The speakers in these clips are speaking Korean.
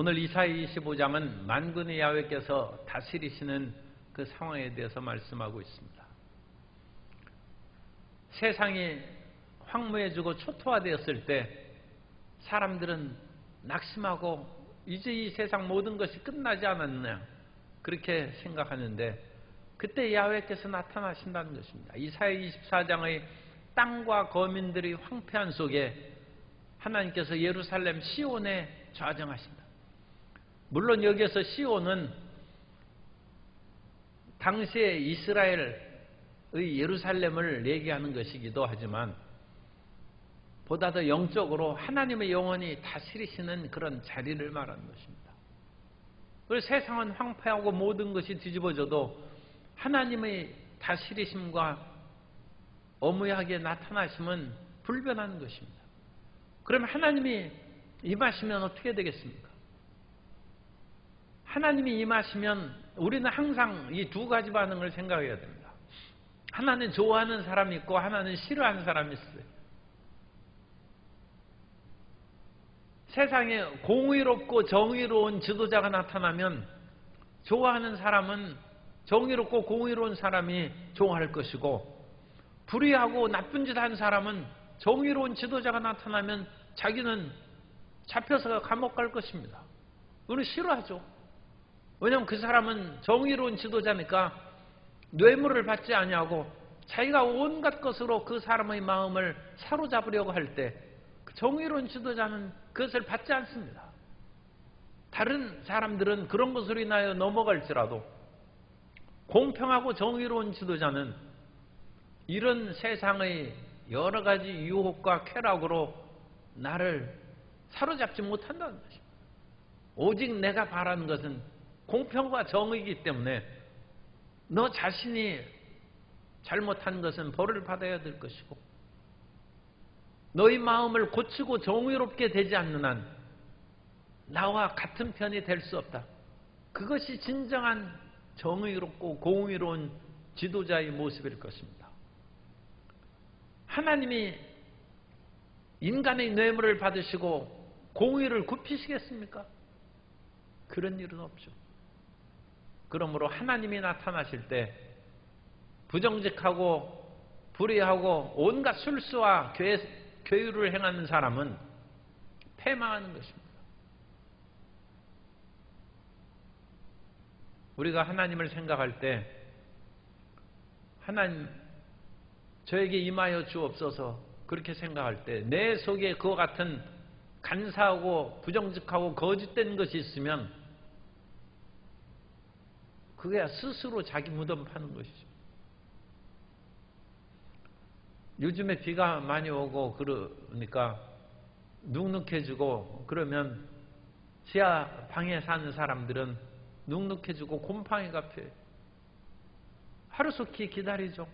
오늘 이사이 25장은 만군의 야훼께서 다스리시는 그 상황에 대해서 말씀하고 있습니다. 세상이 황무해지고 초토화되었을 때 사람들은 낙심하고 이제 이 세상 모든 것이 끝나지 않았느냐 그렇게 생각하는데 그때 야훼께서 나타나신다는 것입니다. 이사야 24장의 땅과 거민들이 황폐한 속에 하나님께서 예루살렘 시온에 좌정하신다. 물론 여기에서 시온은 당시에 이스라엘의 예루살렘을 얘기하는 것이기도 하지만 보다 더 영적으로 하나님의 영원히 다스리시는 그런 자리를 말하는 것입니다. 그래서 세상은 황폐하고 모든 것이 뒤집어져도 하나님의 다스리심과 어무하게 나타나심은 불변하는 것입니다. 그러면 하나님이 임하시면 어떻게 되겠습니까? 하나님이 임하시면 우리는 항상 이 두 가지 반응을 생각해야 됩니다. 하나는 좋아하는 사람이 있고 하나는 싫어하는 사람이 있어요. 세상에 공의롭고 정의로운 지도자가 나타나면 좋아하는 사람은 정의롭고 공의로운 사람이 좋아할 것이고 불의하고 나쁜 짓 한 사람은 정의로운 지도자가 나타나면 자기는 잡혀서 감옥 갈 것입니다. 그는 싫어하죠. 왜냐하면 그 사람은 정의로운 지도자니까 뇌물을 받지 아니하고 자기가 온갖 것으로 그 사람의 마음을 사로잡으려고 할때 그 정의로운 지도자는 그것을 받지 않습니다. 다른 사람들은 그런 것으로 인하여 넘어갈지라도 공평하고 정의로운 지도자는 이런 세상의 여러 가지 유혹과 쾌락으로 나를 사로잡지 못한다는 것입니다. 오직 내가 바라는 것은 공평과 정의이기 때문에 너 자신이 잘못한 것은 벌을 받아야 될 것이고 너희 마음을 고치고 정의롭게 되지 않는 한 나와 같은 편이 될 수 없다. 그것이 진정한 정의롭고 공의로운 지도자의 모습일 것입니다. 하나님이 인간의 뇌물을 받으시고 공의를 굽히시겠습니까? 그런 일은 없죠. 그러므로 하나님이 나타나실 때 부정직하고 불의하고 온갖 술수와 교유를 행하는 사람은 패망하는 것입니다. 우리가 하나님을 생각할 때 하나님 저에게 임하여 주옵소서 그렇게 생각할 때 내 속에 그와 같은 간사하고 부정직하고 거짓된 것이 있으면 그게 스스로 자기 무덤 파는 것이죠. 요즘에 비가 많이 오고 그러니까 눅눅해지고 그러면 지하 방에 사는 사람들은 눅눅해지고 곰팡이가 펴요. 하루속히 기다리죠.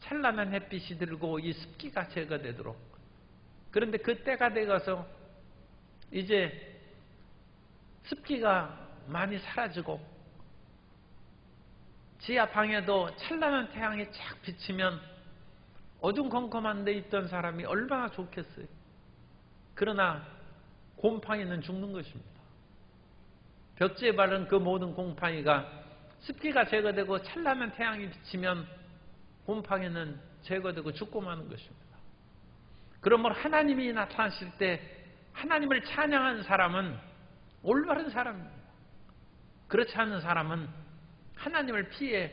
찬란한 햇빛이 들고 이 습기가 제거되도록. 그런데 그 때가 되어서 이제 습기가 많이 사라지고 지하 방에도 찬란한 태양이 쫙 비치면 어둠컴컴한 데 있던 사람이 얼마나 좋겠어요. 그러나 곰팡이는 죽는 것입니다. 벽지에 바른 그 모든 곰팡이가 습기가 제거되고 찬란한 태양이 비치면 곰팡이는 제거되고 죽고 마는 것입니다. 그러므로 하나님이 나타나실 때 하나님을 찬양한 사람은 올바른 사람입니다. 그렇지 않은 사람은 하나님을 피해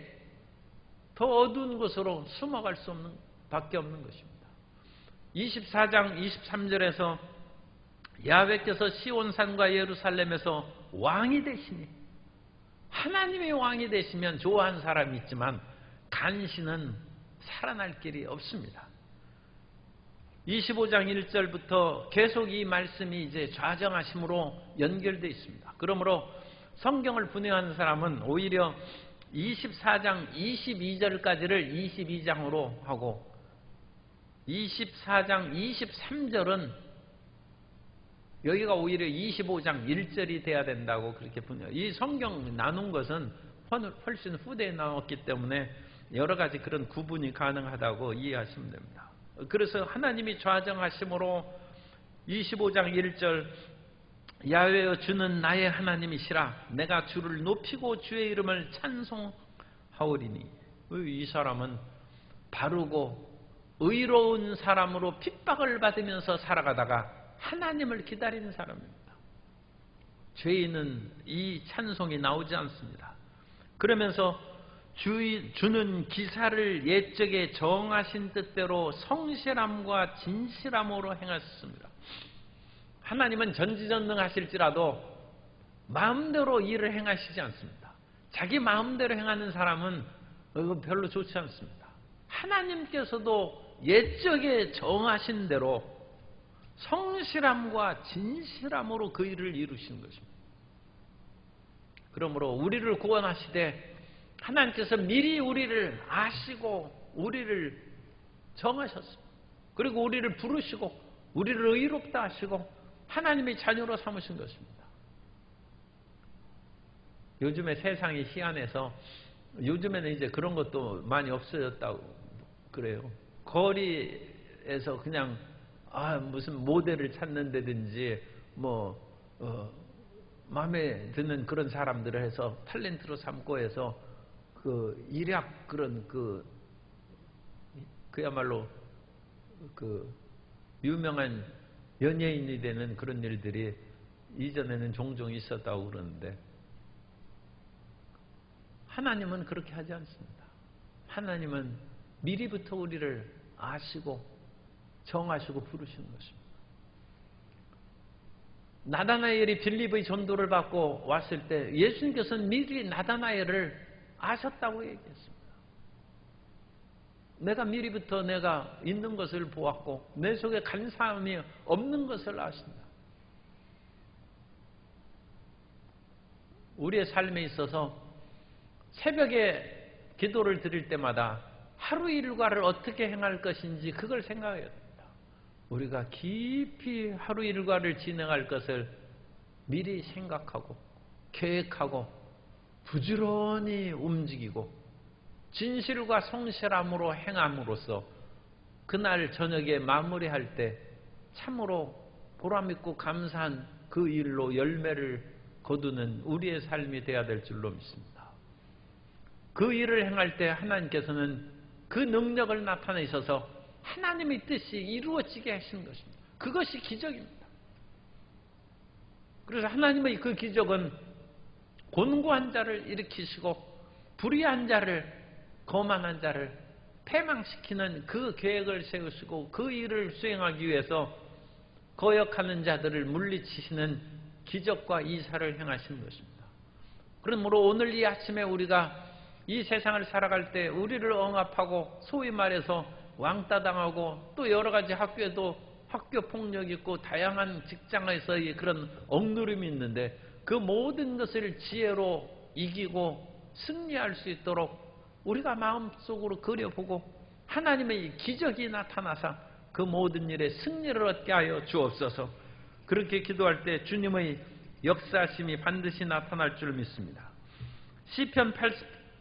더 어두운 곳으로 숨어갈 수 없는 밖에 없는 것입니다. 24장 23절에서 야훼께서 시온산과 예루살렘에서 왕이 되시니 하나님의 왕이 되시면 좋아하는 사람이 있지만 간신은 살아날 길이 없습니다. 25장 1절부터 계속 이 말씀이 이제 좌정하심으로 연결되어 있습니다. 그러므로 성경을 분해하는 사람은 오히려 24장 22절까지를 22장으로 하고 24장 23절은 여기가 오히려 25장 1절이 돼야 된다고 그렇게 분해요. 이 성경 나눈 것은 훨씬 후대에 나왔기 때문에 여러 가지 그런 구분이 가능하다고 이해하시면 됩니다. 그래서 하나님이 좌정하심으로 25장 1절 야외여 주는 나의 하나님이시라 내가 주를 높이고 주의 이름을 찬송하오리니 이 사람은 바르고 의로운 사람으로 핍박을 받으면서 살아가다가 하나님을 기다리는 사람입니다. 죄인은 이 찬송이 나오지 않습니다. 그러면서 주, 주는 기사를 옛적에 정하신 뜻대로 성실함과 진실함으로 행하셨습니다. 하나님은 전지전능하실지라도 마음대로 일을 행하시지 않습니다. 자기 마음대로 행하는 사람은 별로 좋지 않습니다. 하나님께서도 옛적에 정하신 대로 성실함과 진실함으로 그 일을 이루시는 것입니다. 그러므로 우리를 구원하시되 하나님께서 미리 우리를 아시고 우리를 정하셨습니다. 그리고 우리를 부르시고 우리를 의롭다 하시고 하나님의 자녀로 삼으신 것입니다. 요즘에 세상이 희한해서 요즘에는 이제 그런 것도 많이 없어졌다고 그래요. 거리에서 그냥 아 무슨 모델을 찾는다든지 뭐 어, 마음에 드는 그런 사람들을 해서 탤런트로 삼고 해서 그 일약 그런 그 그야말로 그 유명한 연예인이 되는 그런 일들이 이전에는 종종 있었다고 그러는데 하나님은 그렇게 하지 않습니다. 하나님은 미리부터 우리를 아시고 정하시고 부르시는 것입니다. 나다나엘이 빌립의 전도를 받고 왔을 때 예수님께서는 미리 나다나엘을 아셨다고 얘기했습니다. 내가 미리부터 내가 있는 것을 보았고 내 속에 간사함이 없는 것을 아신다. 우리의 삶에 있어서 새벽에 기도를 드릴 때마다 하루 일과를 어떻게 행할 것인지 그걸 생각해야 됩니다. 우리가 깊이 하루 일과를 진행할 것을 미리 생각하고 계획하고 부지런히 움직이고 진실과 성실함으로 행함으로써 그날 저녁에 마무리할 때 참으로 보람있고 감사한 그 일로 열매를 거두는 우리의 삶이 되어야 될 줄로 믿습니다. 그 일을 행할 때 하나님께서는 그 능력을 나타내셔서 하나님의 뜻이 이루어지게 하시는 것입니다. 그것이 기적입니다. 그래서 하나님의 그 기적은 곤고한 자를 일으키시고 불의한 자를 거만한 자를 패망시키는 그 계획을 세우시고 그 일을 수행하기 위해서 거역하는 자들을 물리치시는 기적과 이사를 행하시는 것입니다. 그러므로 오늘 이 아침에 우리가 이 세상을 살아갈 때 우리를 억압하고 소위 말해서 왕따당하고 또 여러 가지 학교에도 학교 폭력 있고 다양한 직장에서의 그런 억누름이 있는데 그 모든 것을 지혜로 이기고 승리할 수 있도록 우리가 마음속으로 그려보고 하나님의 기적이 나타나서 그 모든 일에 승리를 얻게 하여 주옵소서 그렇게 기도할 때 주님의 역사심이 반드시 나타날 줄 믿습니다. 시편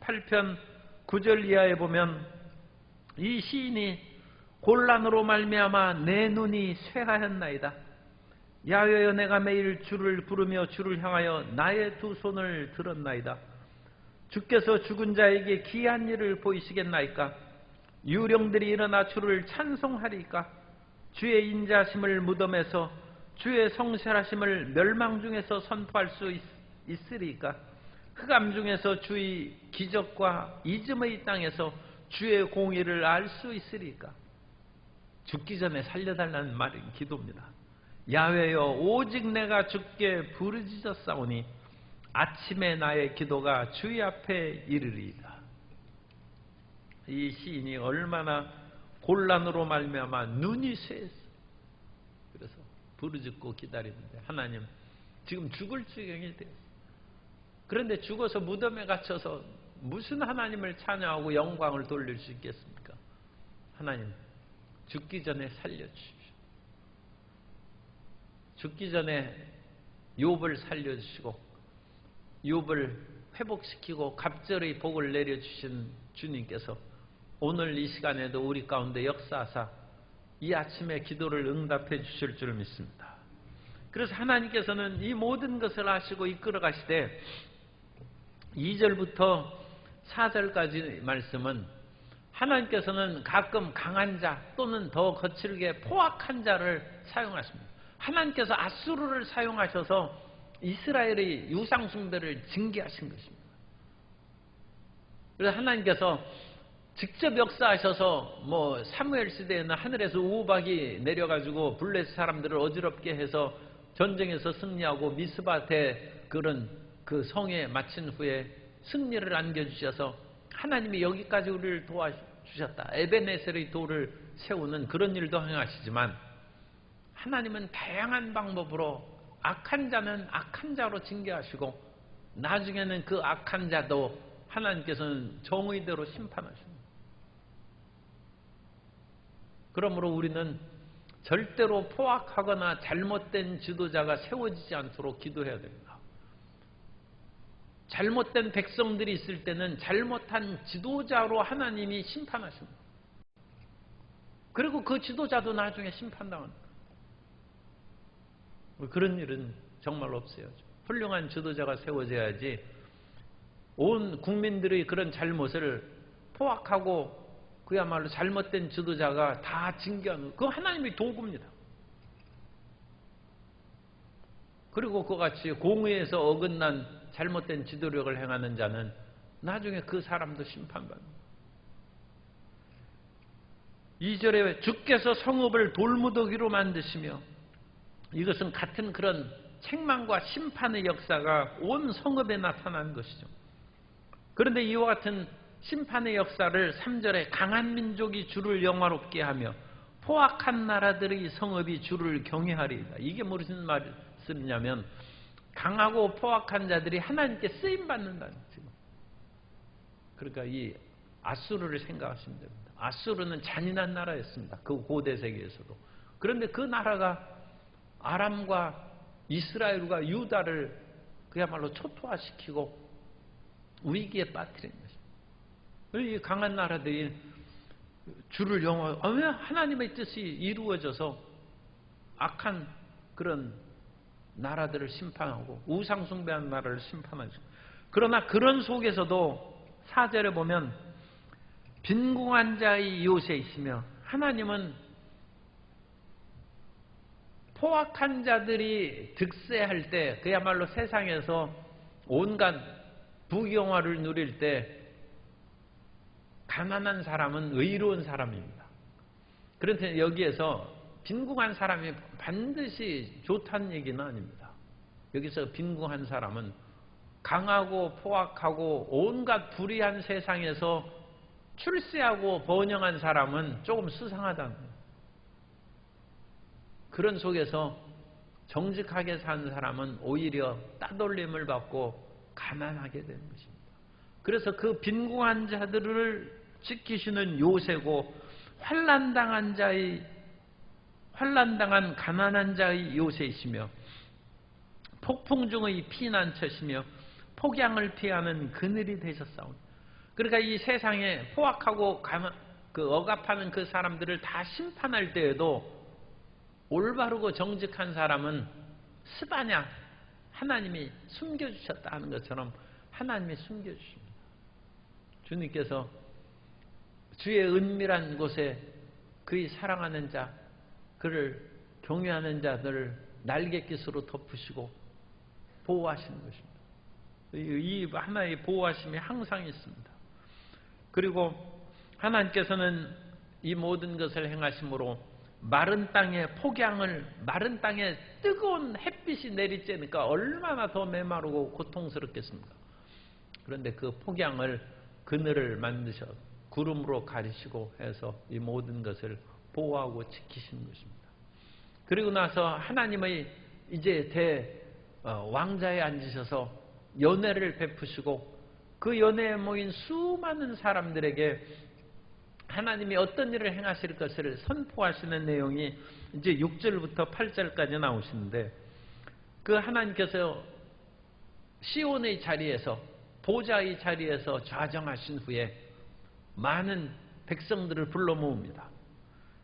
8편 9절 이하에 보면 이 시인이 곤란으로 말미암아 내 눈이 쇠하였나이다. 야외여 내가 매일 주를 부르며 주를 향하여 나의 두 손을 들었나이다. 주께서 죽은 자에게 기한 일을 보이시겠나이까? 유령들이 일어나 주를 찬송하리까? 주의 인자심을 무덤에서 주의 성실하심을 멸망 중에서 선포할 수 있, 있으리까? 흑암 중에서 주의 기적과 이즘의 땅에서 주의 공의를 알 수 있으리까? 죽기 전에 살려달라는 말이 기도입니다. 야외여 오직 내가 죽게 부르짖었사오니 아침에 나의 기도가 주의 앞에 이르리이다. 이 시인이 얼마나 곤란으로 말미암아 눈이 쇠했어. 그래서 부르짖고 기다리는데 하나님 지금 죽을 지경이 되었어. 그런데 죽어서 무덤에 갇혀서 무슨 하나님을 찬양하고 영광을 돌릴 수 있겠습니까? 하나님 죽기 전에 살려주십시오. 죽기 전에 욥을 살려주시고 욥을 회복시키고 갑절의 복을 내려주신 주님께서 오늘 이 시간에도 우리 가운데 역사하사 이 아침에 기도를 응답해 주실 줄 믿습니다. 그래서 하나님께서는 이 모든 것을 하시고 이끌어 가시되 2절부터 4절까지 말씀은 하나님께서는 가끔 강한 자 또는 더 거칠게 포악한 자를 사용하십니다. 하나님께서 아수르를 사용하셔서 이스라엘의 유상숭배를 징계하신 것입니다. 그래서 하나님께서 직접 역사하셔서 뭐 사무엘 시대에는 하늘에서 우박이 내려가지고 블레 사람들을 어지럽게 해서 전쟁에서 승리하고 미스바테 그런 그 성에 마친 후에 승리를 안겨주셔서 하나님이 여기까지 우리를 도와주셨다. 에베네셀의 돌을 세우는 그런 일도 행하시지만 하나님은 다양한 방법으로 악한 자는 악한 자로 징계하시고 나중에는 그 악한 자도 하나님께서는 정의대로 심판하십니다. 그러므로 우리는 절대로 포악하거나 잘못된 지도자가 세워지지 않도록 기도해야 됩니다. 잘못된 백성들이 있을 때는 잘못한 지도자로 하나님이 심판하십니다. 그리고 그 지도자도 나중에 심판당합니다. 그런 일은 정말 없어요. 훌륭한 지도자가 세워져야지 온 국민들의 그런 잘못을 포악하고 그야말로 잘못된 지도자가 다 징계하는 그 하나님의 도구입니다. 그리고 그같이 공의에서 어긋난 잘못된 지도력을 행하는 자는 나중에 그 사람도 심판받습니다. 2절에 주께서 성읍을 돌무더기로 만드시며 이것은 같은 그런 책망과 심판의 역사가 온 성읍에 나타난 것이죠. 그런데 이와 같은 심판의 역사를 3절에 강한 민족이 주를 영화롭게 하며 포악한 나라들의 성읍이 주를 경외하리이다. 이게 무슨 말씀이냐면 강하고 포악한 자들이 하나님께 쓰임 받는다는 지금. 그러니까 이 아수르를 생각하시면 됩니다. 아수르는 잔인한 나라였습니다. 그 고대 세계에서도. 그런데 그 나라가 아람과 이스라엘과 유다를 그야말로 초토화시키고 위기에 빠뜨린 것입니다. 이 강한 나라들이 주를 영화, 아, 왜 하나님의 뜻이 이루어져서 악한 그런 나라들을 심판하고 우상숭배한 나라를 심판하죠. 그러나 그런 속에서도 사절에 보면 빈궁한 자의 요새이시며 하나님은 포악한 자들이 득세할 때 그야말로 세상에서 온갖 부경화를 누릴 때 가난한 사람은 의로운 사람입니다. 그런데 여기에서 빈궁한 사람이 반드시 좋다는 얘기는 아닙니다. 여기서 빈궁한 사람은 강하고 포악하고 온갖 불의한 세상에서 출세하고 번영한 사람은 조금 수상하다는 거예요. 그런 속에서 정직하게 산 사람은 오히려 따돌림을 받고 가난하게 되는 것입니다. 그래서 그 빈궁한 자들을 지키시는 요새고 환란당한 자의 환란당한 가난한 자의 요새이시며 폭풍 중의 피난처시며 폭양을 피하는 그늘이 되셨사오니 그러니까 이 세상에 포악하고 가만, 그 억압하는 그 사람들을 다 심판할 때에도 올바르고 정직한 사람은 스바냐 하나님이 숨겨주셨다 하는 것처럼 하나님이 숨겨주십니다. 주님께서 주의 은밀한 곳에 그의 사랑하는 자, 그를 경외하는 자들을 날갯깃으로 덮으시고 보호하시는 것입니다. 이 하나의 보호하심이 항상 있습니다. 그리고 하나님께서는 이 모든 것을 행하심으로 마른 땅에 폭양을 마른 땅에 뜨거운 햇빛이 내리쬐니까 얼마나 더 메마르고 고통스럽겠습니까? 그런데 그 폭양을 그늘을 만드셔 구름으로 가리시고 해서 이 모든 것을 보호하고 지키시는 것입니다. 그리고 나서 하나님의 이제 대 어, 왕자에 앉으셔서 연애를 베푸시고 그 연애에 모인 수많은 사람들에게 하나님이 어떤 일을 행하실 것을 선포하시는 내용이 이제 6절부터 8절까지 나오시는데 그 하나님께서 시온의 자리에서 보좌의 자리에서 좌정하신 후에 많은 백성들을 불러 모읍니다.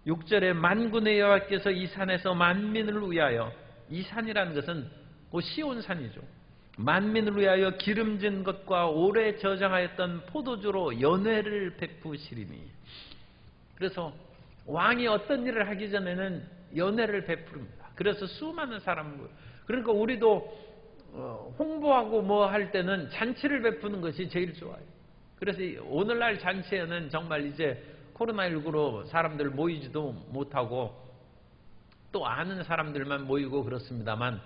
6절에 만군의 여호와께서 이 산에서 만민을 위하여 이 산이라는 것은 그 시온산이죠. 만민을 위하여 기름진 것과 오래 저장하였던 포도주로 연회를 베푸시리니. 그래서 왕이 어떤 일을 하기 전에는 연회를 베푸릅니다. 그래서 수많은 사람을 그러니까 우리도 어, 홍보하고 뭐 할 때는 잔치를 베푸는 것이 제일 좋아요. 그래서 오늘날 잔치에는 정말 이제 코로나19로 사람들 모이지도 못하고 또 아는 사람들만 모이고 그렇습니다만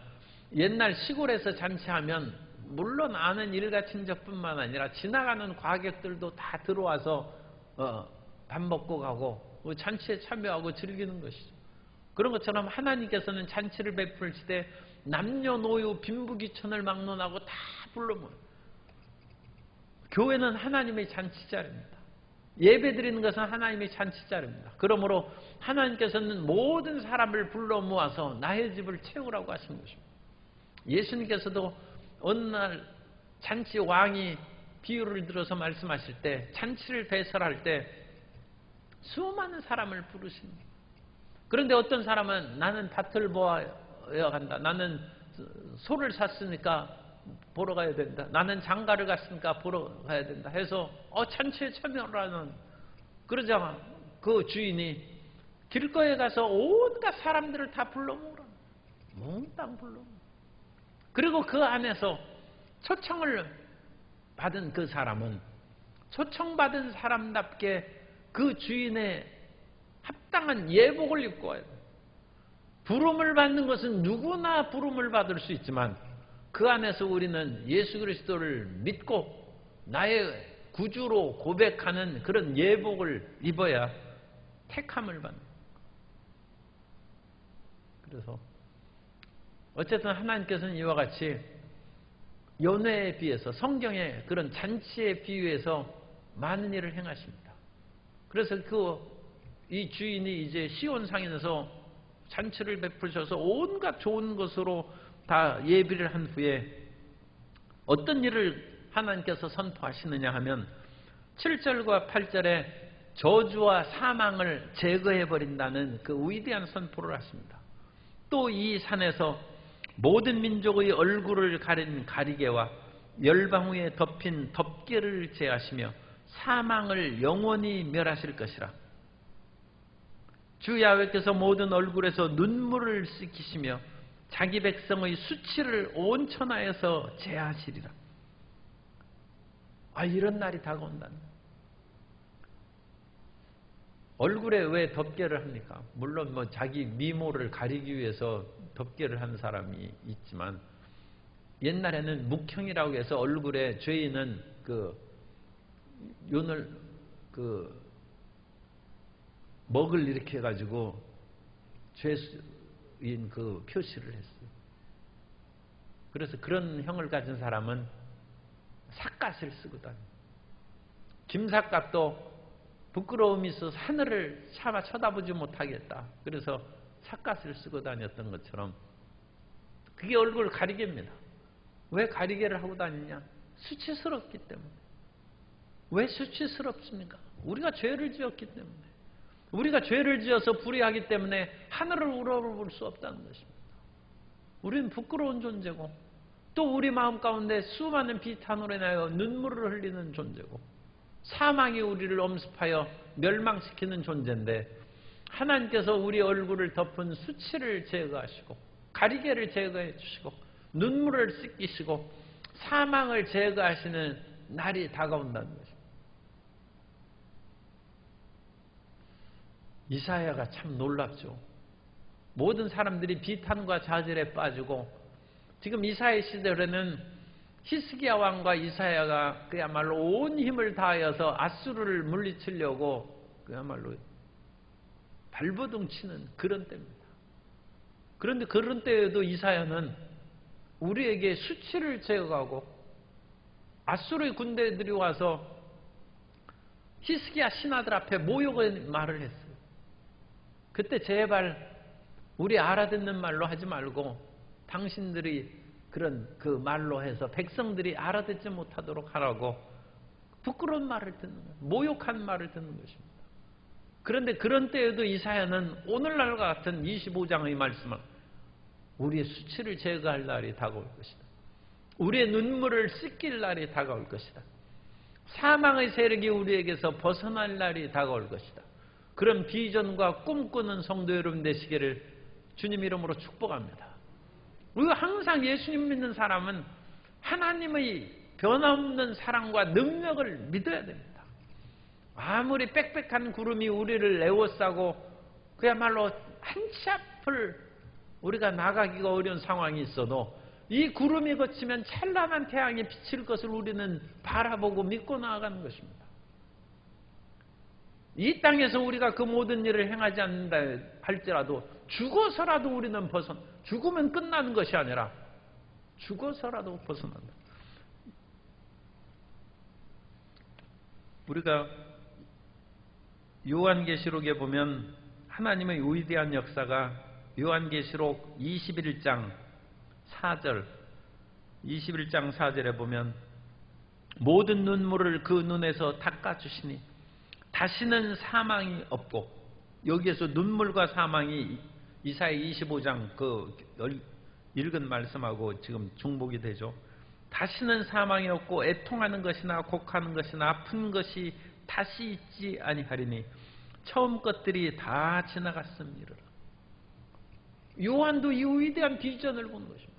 옛날 시골에서 잔치하면 물론 아는 일가 친척뿐만 아니라 지나가는 과객들도 다 들어와서 어, 밥 먹고 가고 뭐 잔치에 참여하고 즐기는 것이죠. 그런 것처럼 하나님께서는 잔치를 베풀 시대 남녀노유 빈부귀천을 막론하고 다 불러 모여. 교회는 하나님의 잔치자리입니다. 예배 드리는 것은 하나님의 잔치자리입니다. 그러므로 하나님께서는 모든 사람을 불러 모아서 나의 집을 채우라고 하신 것입니다. 예수님께서도 어느 날 잔치 왕이 비유를 들어서 말씀하실 때 잔치를 배설할 때 수많은 사람을 부르십니다. 그런데 어떤 사람은 나는 밭을 보아야 한다. 나는 소를 샀으니까 보러 가야 된다. 나는 장가를 갔으니까 보러 가야 된다. 해서 어 잔치에 참여하는 그러자 그 주인이 길거리에 가서 온갖 사람들을 다 불러 모으라. 몽땅 불러. 그리고 그 안에서 초청을 받은 그 사람은 초청받은 사람답게 그 주인의 합당한 예복을 입고 와야 돼. 부름을 받는 것은 누구나 부름을 받을 수 있지만 그 안에서 우리는 예수 그리스도를 믿고 나의 구주로 고백하는 그런 예복을 입어야 택함을 받는. 그래서 어쨌든 하나님께서는 이와 같이 연회에 비해서 성경의 그런 잔치에 비유해서 많은 일을 행하십니다. 그래서 그 이 주인이 이제 시온 상인에서 잔치를 베푸셔서 온갖 좋은 것으로 다 예비를 한 후에 어떤 일을 하나님께서 선포하시느냐 하면 7절과 8절에 저주와 사망을 제거해 버린다는 그 위대한 선포를 하십니다. 또 이 산에서 모든 민족의 얼굴을 가린 가리개와 열방 위에 덮인 덮개를 제하시며 사망을 영원히 멸하실 것이라. 주 야훼께서 모든 얼굴에서 눈물을 씻기시며 자기 백성의 수치를 온 천하에서 제하시리라. 아 이런 날이 다가온다는 얼굴에 왜 덮개를 합니까? 물론 뭐 자기 미모를 가리기 위해서 덮개를 한 사람이 있지만 옛날에는 묵형이라고 해서 얼굴에 죄인은 그 윤을 그 먹을 이렇게 해가지고 죄인 그 표시를 했어요. 그래서 그런 형을 가진 사람은 삿갓을 쓰거든. 김삿갓도 부끄러움이 있어서 하늘을 차마 쳐다보지 못하겠다. 그래서 삿갓을 쓰고 다녔던 것처럼 그게 얼굴 가리개입니다. 왜 가리개를 하고 다니냐? 수치스럽기 때문에. 왜 수치스럽습니까? 우리가 죄를 지었기 때문에. 우리가 죄를 지어서 불의하기 때문에 하늘을 우러볼 수 없다는 것입니다. 우리는 부끄러운 존재고 또 우리 마음 가운데 수많은 비탄으로 인하여 눈물을 흘리는 존재고 사망이 우리를 엄습하여 멸망시키는 존재인데 하나님께서 우리 얼굴을 덮은 수치를 제거하시고 가리개를 제거해 주시고 눈물을 씻기시고 사망을 제거하시는 날이 다가온다는 것입니다. 이사야가 참 놀랍죠. 모든 사람들이 비탄과 좌절에 빠지고 지금 이사야 시절에는 히스기야 왕과 이사야가 그야말로 온 힘을 다하여서 아수르를 물리치려고 그야말로 발버둥 치는 그런 때입니다. 그런데 그런 때에도 이사야는 우리에게 수치를 제거하고 아수르의 군대들이 와서 히스기야 신하들 앞에 모욕의 말을 했어요. 그때 제발 우리 알아듣는 말로 하지 말고 당신들이 그런 그 말로 해서 백성들이 알아듣지 못하도록 하라고 부끄러운 말을 듣는 거예요. 모욕한 말을 듣는 것입니다. 그런데 그런 때에도 이사야는 오늘날과 같은 25장의 말씀을 우리의 수치를 제거할 날이 다가올 것이다. 우리의 눈물을 씻길 날이 다가올 것이다. 사망의 세력이 우리에게서 벗어날 날이 다가올 것이다. 그런 비전과 꿈꾸는 성도 여러분 되시기를 주님 이름으로 축복합니다. 우리가 항상 예수님 믿는 사람은 하나님의 변함없는 사랑과 능력을 믿어야 됩니다. 아무리 빽빽한 구름이 우리를 에워싸고 그야말로 한치 앞을 우리가 나가기가 어려운 상황이 있어도 이 구름이 거치면 찬란한 태양이 비칠 것을 우리는 바라보고 믿고 나아가는 것입니다. 이 땅에서 우리가 그 모든 일을 행하지 않는다 할지라도 죽어서라도 우리는 벗어 죽으면 끝나는 것이 아니라 죽어서라도 벗어난다. 우리가 요한계시록에 보면 하나님의 위대한 역사가 요한계시록 21장 4절 21장 4절에 보면 모든 눈물을 그 눈에서 닦아주시니 다시는 사망이 없고 여기에서 눈물과 사망이 이사야 25장 그 읽은 말씀하고 지금 중복이 되죠. 다시는 사망이 없고 애통하는 것이나 곡하는 것이나 아픈 것이 다시 있지 아니하리니 처음 것들이 다 지나갔음이라. 요한도 이 위대한 비전을 본 것입니다.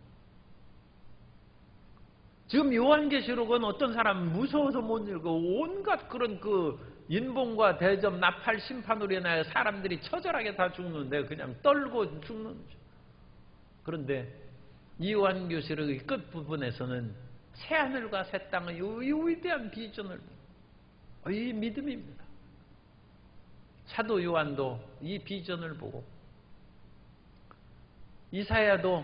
지금 요한계시록은 어떤 사람 무서워서 못 읽어 온갖 그런 그 인봉과 대접, 나팔, 심판으로 인하여 사람들이 처절하게 다 죽는데 그냥 떨고 죽는 거죠. 그런데 이 요한계시록의 끝부분에서는 새하늘과 새 땅의 이 위대한 비전을 이 믿음입니다. 사도 요한도 이 비전을 보고 이사야도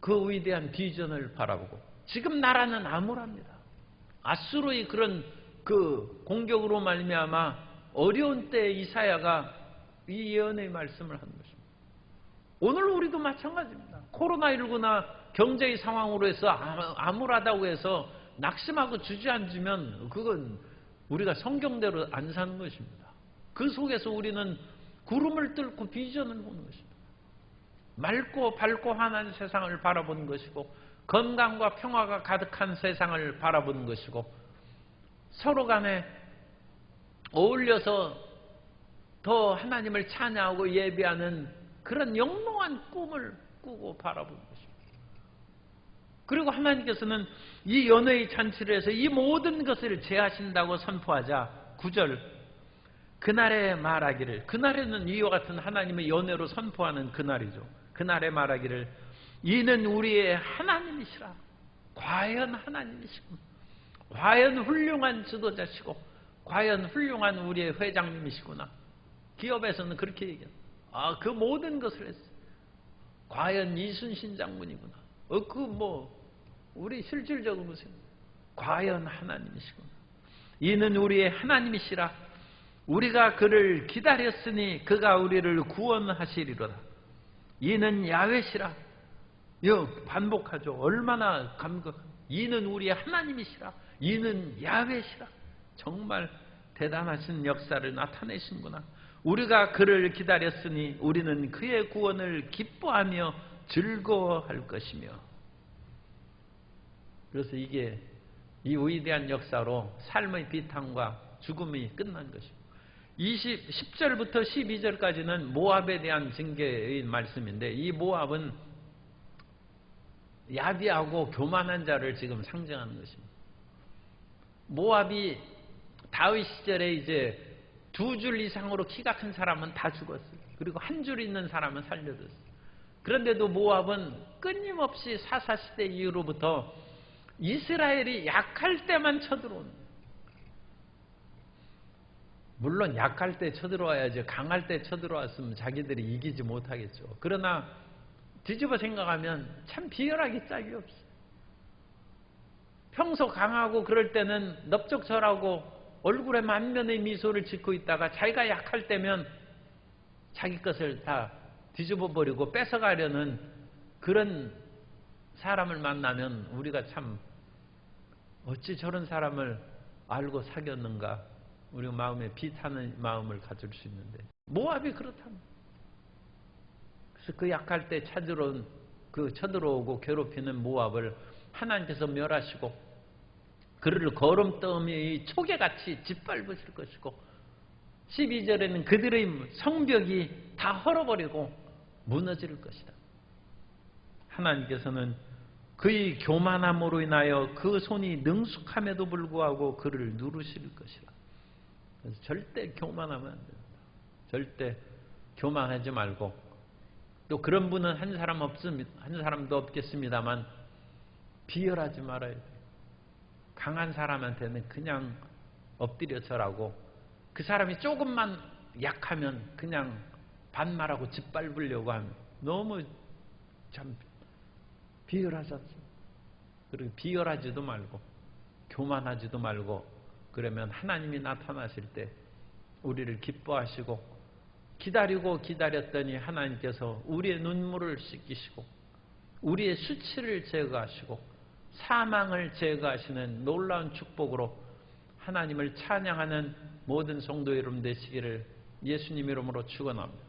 그 위대한 비전을 바라보고 지금 나라는 암울합니다. 아수르의 그런 그 공격으로 말미암아 어려운 때 이사야가 이 예언의 말씀을 하는 것입니다. 오늘 우리도 마찬가지입니다. 코로나19나 경제의 상황으로 해서 암울하다고 해서 낙심하고 주저앉으면 그건 우리가 성경대로 안 사는 것입니다. 그 속에서 우리는 구름을 뚫고 비전을 보는 것입니다. 맑고 밝고 환한 세상을 바라보는 것이고 건강과 평화가 가득한 세상을 바라보는 것이고 서로 간에 어울려서 더 하나님을 찬양하고 예배하는 그런 영롱한 꿈을 꾸고 바라보는 것입니다. 그리고 하나님께서는 이 연회의 잔치를 해서 이 모든 것을 제하신다고 선포하자 구절 그날에 말하기를 그날에는 이와 같은 하나님의 연회로 선포하는 그날이죠. 그날에 말하기를 이는 우리의 하나님이시라. 과연 하나님이시군. 과연 훌륭한 지도자시고 과연 훌륭한 우리의 회장님이시구나. 기업에서는 그렇게 얘기합니다. 아, 그 모든 것을 했어. 과연 이순신 장군이구나. 어, 그 뭐, 우리 실질적으로 보세요. 과연 하나님이시구나. 이는 우리의 하나님이시라. 우리가 그를 기다렸으니 그가 우리를 구원하시리로다. 이는 야외시라. 여 반복하죠. 얼마나 감격. 이는 우리의 하나님이시라. 이는 야외시라. 정말 대단하신 역사를 나타내신구나. 우리가 그를 기다렸으니 우리는 그의 구원을 기뻐하며 즐거워할 것이며. 그래서 이게 이 위대한 역사로 삶의 비탄과 죽음이 끝난 것입니다. 20, 10절부터 12절까지는 모압에 대한 징계의 말씀인데 이 모압은 야비하고 교만한 자를 지금 상징하는 것입니다. 모압이 다윗 시절에 이제 두 줄 이상으로 키가 큰 사람은 다 죽었어요. 그리고 한 줄 있는 사람은 살려졌어요. 그런데도 모압은 끊임없이 사사시대 이후로부터 이스라엘이 약할 때만 쳐들어오는 물론 약할 때 쳐들어와야지 강할 때 쳐들어왔으면 자기들이 이기지 못하겠죠. 그러나 뒤집어 생각하면 참 비열하기 짝이 없어요. 평소 강하고 그럴 때는 넙적절하고 얼굴에 만면의 미소를 짓고 있다가 자기가 약할 때면 자기 것을 다 뒤집어 버리고 뺏어가려는 그런 사람을 만나면 우리가 참 어찌 저런 사람을 알고 사귀었는가 우리 마음에 비타는 마음을 가질 수 있는데 모압이 그렇답니다. 그래서 그 약할 때 찾으러 그 쳐들어오고 괴롭히는 모압을 하나님께서 멸하시고 그를 거름더미 초계같이 짓밟으실 것이고 12절에는 그들의 성벽이 다 헐어버리고 무너질 것이다. 하나님께서는 그의 교만함으로 인하여 그 손이 능숙함에도 불구하고 그를 누르실 것이라. 그래서 절대 교만하면 안 된다. 절대 교만하지 말고 또 그런 분은 한 사람 없습니다. 한 사람도 없겠습니다만 비열하지 말아야 돼요. 강한 사람한테는 그냥 엎드려 절하고 그 사람이 조금만 약하면 그냥 반말하고 짓밟으려고 하면 너무 참 않습니까? 그리고 비열하지도 말고 교만하지도 말고 그러면 하나님이 나타나실 때 우리를 기뻐하시고 기다리고 기다렸더니 하나님께서 우리의 눈물을 씻기시고 우리의 수치를 제거하시고 사망을 제거하시는 놀라운 축복으로 하나님을 찬양하는 모든 성도 여러분 되시기를 예수님 이름으로 축원합니다.